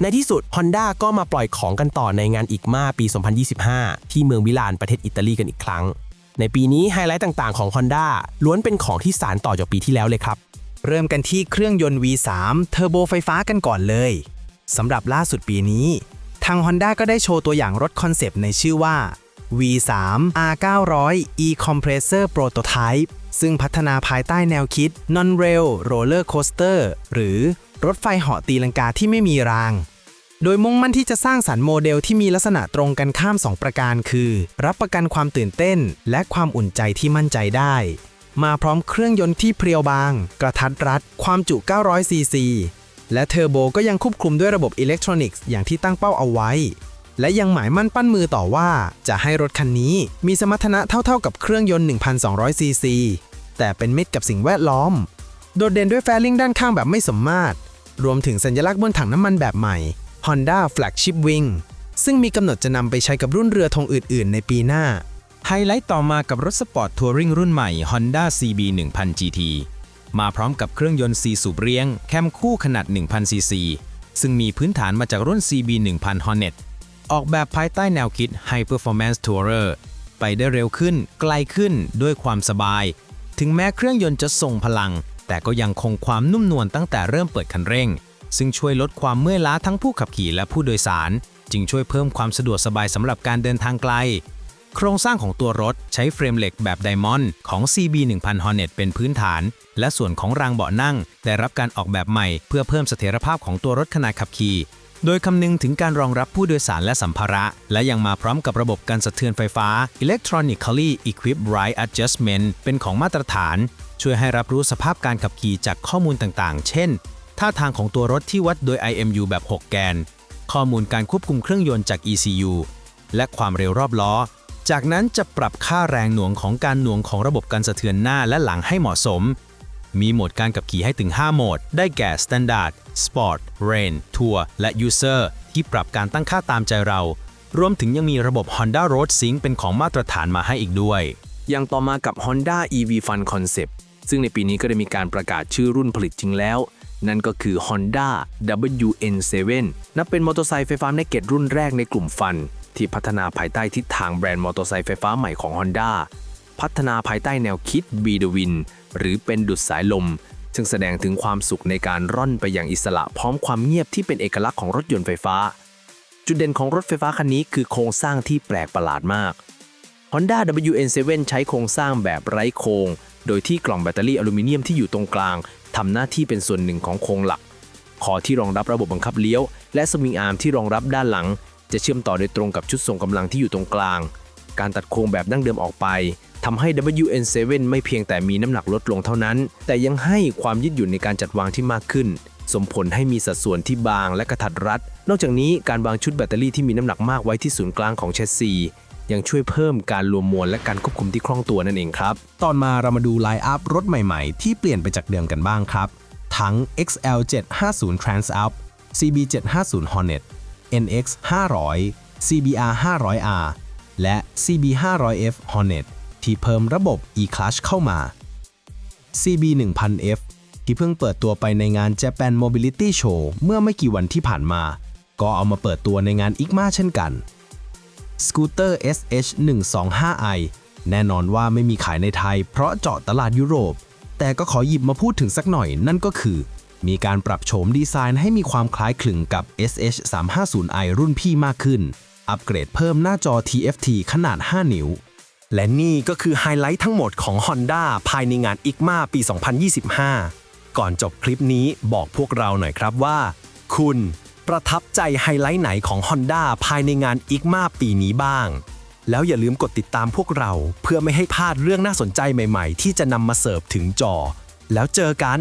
ในที่สุด Honda ก็มาปล่อยของกันต่อในงานอีกมาปี 2025 ที่เมืองมิลานประเทศอิตาลีกันอีกครั้ง ในปีนี้ไฮไลท์ต่างๆของ Honda ล้วนเป็นของที่สารต่อจากปีที่แล้วเลยครับ เริ่มกันที่เครื่องยนต์ V3 เทอร์โบไฟฟ้ากันก่อนเลยสำหรับล่าสุดปีนี้ ทาง Honda ก็ได้โชว์ตัวอย่างรถคอนเซปต์ในชื่อว่า V3 R900 E-Compressor Prototype ซึ่งพัฒนาภายใต้แนวคิด Non-Rail Roller Coaster หรือรถไฟเหาะตีลังกาที่ไม่มีราง โดยมุ่งมั่นที่จะสร้างสรรค์โมเดลที่มีลักษณะตรงกันข้าม 2 ประการคือ รับประกันความตื่นเต้น และความอุ่นใจที่มั่นใจได้ มาพร้อมเครื่องยนต์ที่เพรียวบาง กระทัดรัด ความจุ 900ซีซีและเทอร์โบก็ยังควบคุมด้วยระบบอิเล็กทรอนิกส์อย่างที่ตั้งเป้าเอาไว้ และยังหมายมั่นปั้นมือต่อว่า จะให้รถคันนี้มีสมรรถนะเท่าๆกับเครื่องยนต์ 1,200 ซีซี แต่เป็นมิตรกับสิ่งแวดล้อม โดดเด่นด้วยแฟลิงด้านข้างแบบไม่สมมาตร รวมถึงสัญลักษณ์บนถังน้ำมันแบบใหม่ Honda Flagship Wing ซึ่งมีกำหนดจะนำไปใช้กับรุ่นเรือธงอื่นๆ ในปีหน้า ไฮไลท์ต่อมากับรถสปอร์ตทัวริงรุ่นใหม่ Honda CB 1000 GT มาพร้อมกับเครื่องยนต์ 4 สูบเรียง แคมคู่ขนาด 1000 ซีซี ซึ่งมีพื้นฐานมาจากรุ่น CB 1000 Hornet ออกแบบภายใต้แนวคิด High Performance Tourer ไปได้เร็วขึ้นไกลขึ้นด้วยความสบาย ถึงแม้เครื่องยนต์จะส่งพลัง แต่ก็ยังคงความนุ่มนวลตั้งแต่เริ่มเปิดคันเร่ง ซึ่งช่วยลดความเมื่อยล้าทั้งผู้ขับขี่และผู้โดยสาร จึงช่วยเพิ่มความสะดวกสบายสำหรับการเดินทางไกล โครงสร้างของตัวรถใช้เฟรมเหล็กแบบไดมอนด์ของ CB 1000 Hornet เป็นพื้นฐาน และส่วนของรางเบาะนั่ง ได้รับการออกแบบใหม่เพื่อเพิ่มเสถียรภาพของตัวรถขณะขับขี่ โดยคำนึงถึงการรองรับผู้โดยสารและสัมภาระ และยังมาพร้อมกับระบบการสะเทือนไฟฟ้า Electronically Equipped Ride Adjustment เป็นของมาตรฐาน ช่วยให้รับรู้สภาพการขับขี่จากข้อมูลต่างๆ เช่น ท่าทางของตัวรถที่วัดโดย IMU แบบ 6 แกน ข้อมูลการควบคุมเครื่องยนต์จาก ECU และความเร็วรอบล้อ จากนั้นจะปรับค่าแรงหน่วงของการหน่วงของระบบการสะเทือนหน้าและหลังให้เหมาะสม มีโหมดการขับขี่ให้ถึง 5 โหมด ได้แก่ Standard Sport Rain Tour และ User ที่ปรับการตั้งค่าตามใจเรา รวมถึงยังมีระบบ Honda Road Sync เป็นของมาตรฐานมาให้อีกด้วยยังต่อมากับ Honda EV Fun Concept ซึ่งในปีนี้ก็ได้มีการประกาศชื่อรุ่นผลิตจริงแล้ว นั่นก็คือ Honda WN7 นับเป็นมอเตอร์ไซค์ไฟฟ้าในเกตรุ่นแรกในกลุ่มฟัน ที่พัฒนาภายใต้ทิศทางแบรนด์มอเตอร์ไซค์ไฟฟ้าใหม่ของ Honda พัฒนาภายใต้แนวคิด Be the Wind หรือเป็นดุดสายลม ซึ่งแสดงถึงความสุขในการร่อนไปอย่างอิสระพร้อมความเงียบที่เป็นเอกลักษณ์ของรถยนต์ไฟฟ้า จุดเด่นของรถไฟฟ้าคันนี้คือโครงสร้างที่แปลกประหลาดมาก Honda WN7 ใช้โครงสร้างแบบไร้โครง โดยที่กล่องแบตเตอรี่อลูมิเนียมที่อยู่ตรงกลางทำหน้าที่เป็นส่วนหนึ่งของโครงหลัก คอที่รองรับระบบบังคับเลี้ยว และสวิงอาร์มที่รองรับด้านหลัง จะเชื่อมต่อโดยตรงกับชุดส่งกำลังที่อยู่ตรงกลาง การตัดโครงแบบดั้งเดิมออกไป ทำให้ WN7 ไม่เพียงแต่มีน้ำหนักลดลงเท่านั้น แต่ยังให้ความยืดหยุ่นในการจัดวางที่มากขึ้น สมผลให้มีสัดส่วนที่บางและกระทัดรัด นอกจากนี้การวางชุดแบตเตอรี่ที่มีน้ำหนักมากไว้ที่ศูนย์กลางของแชสซียังช่วยเพิ่มการรวมมวลและการควบคุมที่คล่องตัวนั่นเองครับ ตอนมาเรามาดูไลน์อัพรถใหม่ๆ ที่เปลี่ยนไปจากเดิมกันบ้างครับ ทั้ง XL 750 Transalp CB 750 Hornet NX 500 CBR 500R และ CB 500F Hornet ที่เพิ่มระบบ e-clutch เข้ามา CB 1000F ที่เพิ่งเปิดตัวไปในงาน Japan Mobility Show เมื่อไม่กี่วันที่ผ่านมา ก็เอามาเปิดตัวในงาน ICMA เช่นกันสกูตเตอร์ SH 125i แน่นอนว่าไม่มีขายในไทย เพราะเจาะตลาดยุโรป แต่ก็ขอหยิบมาพูดถึงสักหน่อยนั่นก็คือ มีการปรับโฉมดีไซน์ให้มีความคล้ายคลึงกับ SH 350i รุ่นพี่มากขึ้น อัปเกรดเพิ่มหน้าจอ TFT ขนาด 5 นิ้ว และนี่ก็คือไฮไลท์ทั้งหมดของ Honda ภายในงาน ICMA ปี 2025 ก่อนจบคลิปนี้บอกพวกเราหน่อยครับว่า คุณประทับใจไฮไลท์ไหนของ Honda ภายในงาน ICMA ปีนี้บ้าง แล้วอย่าลืมกดติดตามพวกเราเพื่อไม่ให้พลาดเรื่องน่าสนใจใหม่ ๆ ที่จะนำมาเสิร์ฟถึงจอ แล้วเจอกัน